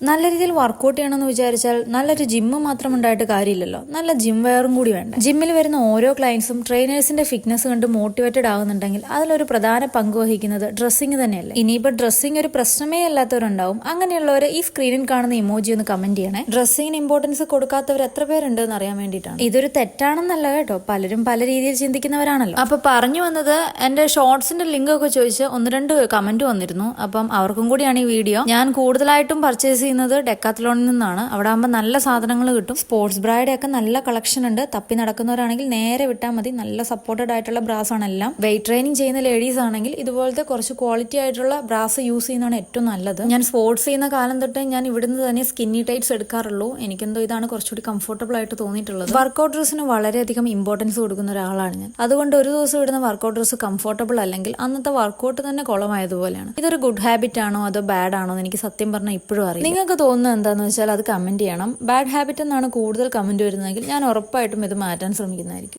നല്ല രീതിയിൽ വർക്കൗട്ട് ചെയ്യണമെന്ന് വിചാരിച്ചാൽ നല്ലൊരു ജിമ്മ് മാത്രം ഉണ്ടായിട്ട് കാര്യമില്ലല്ലോ. നല്ല ജിം വെയറും കൂടി വേണ്ട. ജിമ്മിൽ വരുന്ന ഓരോ ക്ലയൻസും ട്രെയിനേഴ്സിന്റെ ഫിറ്റ്നസ് കണ്ട് മോട്ടിവേറ്റഡ് ആകുന്നുണ്ടെങ്കിൽ അതിലൊരു പ്രധാന പങ്ക് വഹിക്കുന്നത് ഡ്രസ്സിംഗ് തന്നെയല്ലേ. ഇനിയിപ്പോൾ ഡ്രസ്സിംഗ് ഒരു പ്രശ്നമേ അല്ലാത്തവരുണ്ടാവും. അങ്ങനെയുള്ളവർ ഈ സ്ക്രീനിൽ കാണുന്ന ഇമോജി ഒന്ന് കമന്റ് ചെയ്യണേ. ഡ്രസ്സിങ്ങിന് ഇമ്പോർട്ടൻസ് കൊടുക്കാത്തവർ എത്ര പേരുണ്ട് എന്ന് അറിയാൻ വേണ്ടിയിട്ടാണ്. ഇതൊരു തെറ്റാണെന്നല്ല കേട്ടോ. പലരും പല രീതിയിൽ ചിന്തിക്കുന്നവരാണല്ലോ. അപ്പൊ പറഞ്ഞു വന്നത് എന്റെ ഷോർട്സിന്റെ ലിങ്ക് ഒക്കെ ചോദിച്ച് ഒന്ന് രണ്ട് കമന്റ് വന്നിരുന്നു. അപ്പം അവർക്കും കൂടിയാണ് ഈ വീഡിയോ ഞാൻ കൂടുതലായിട്ടും പർച്ചേസ് ചെയ്യുന്നത് ഡെക്കാത്തലോണിൽ നിന്നാണ്. അവിടെ ആകുമ്പോൾ നല്ല സാധനങ്ങൾ കിട്ടും. സ്പോർട്സ് ബ്രായുടെ ഒക്കെ നല്ല കളക്ഷൻ ഉണ്ട്. തപ്പി നടക്കുന്നവരാണെങ്കിൽ നേരെ വിട്ടാൽ മതി. നല്ല സപ്പോർട്ടഡ് ആയിട്ടുള്ള ബ്രാസ് ആണ് എല്ലാം. വെയിറ്റ് ട്രെയിനിങ് ചെയ്യുന്ന ലേഡീസ് ആണെങ്കിൽ ഇതുപോലത്തെ കുറച്ച് ക്വാളിറ്റി ആയിട്ടുള്ള ബ്രാസ് യൂസ് ചെയ്യുന്നതാണ് ഏറ്റവും നല്ലത്. ഞാൻ സ്പോർട്സ് ചെയ്യുന്ന കാലം തൊട്ട് ഞാൻ ഇവിടുന്ന് തന്നെ സ്കിന്നി ടൈറ്റ്സ് എടുക്കാറുള്ളൂ. എനിക്കെന്തോ ഇതാണ് കുറച്ചുകൂടി കംഫർട്ടബിൾ ആയിട്ട് തോന്നിയിട്ടുള്ളത്. വർക്കൗട്ട് ഡ്രസ്സിന് വളരെയധികം ഇമ്പോർട്ടൻസ് കൊടുക്കുന്ന ഒരാളാണ് ഞാൻ. അതുകൊണ്ട് ഒരു ദിവസം ഇടുന്ന വർക്കൗട്ട് ഡ്രസ്സ് കംഫർട്ടബിൾ അല്ലെങ്കിൽ അന്നത്തെ വർക്കൗട്ട് തന്നെ കുളമായതുപോലെയാണ്. ഇതൊരു ഗുഡ് ഹാബിറ്റ് ആണോ അതോ ബാഡ് ആണോ എന്ന് എനിക്ക് സത്യം പറഞ്ഞാൽ ഇപ്പോഴും അറിയാം നിങ്ങൾക്ക് തോന്നുന്നത് എന്താണെന്ന് വെച്ചാൽ അത് കമന്റ് ചെയ്യണം. ബാഡ് ഹാബിറ്റ് എന്നാണ് കൂടുതൽ കമന്റ് വരുന്നതെങ്കിൽ ഞാൻ ഉറപ്പായിട്ടും ഇത് മാറ്റാൻ ശ്രമിക്കുന്നതായിരിക്കും.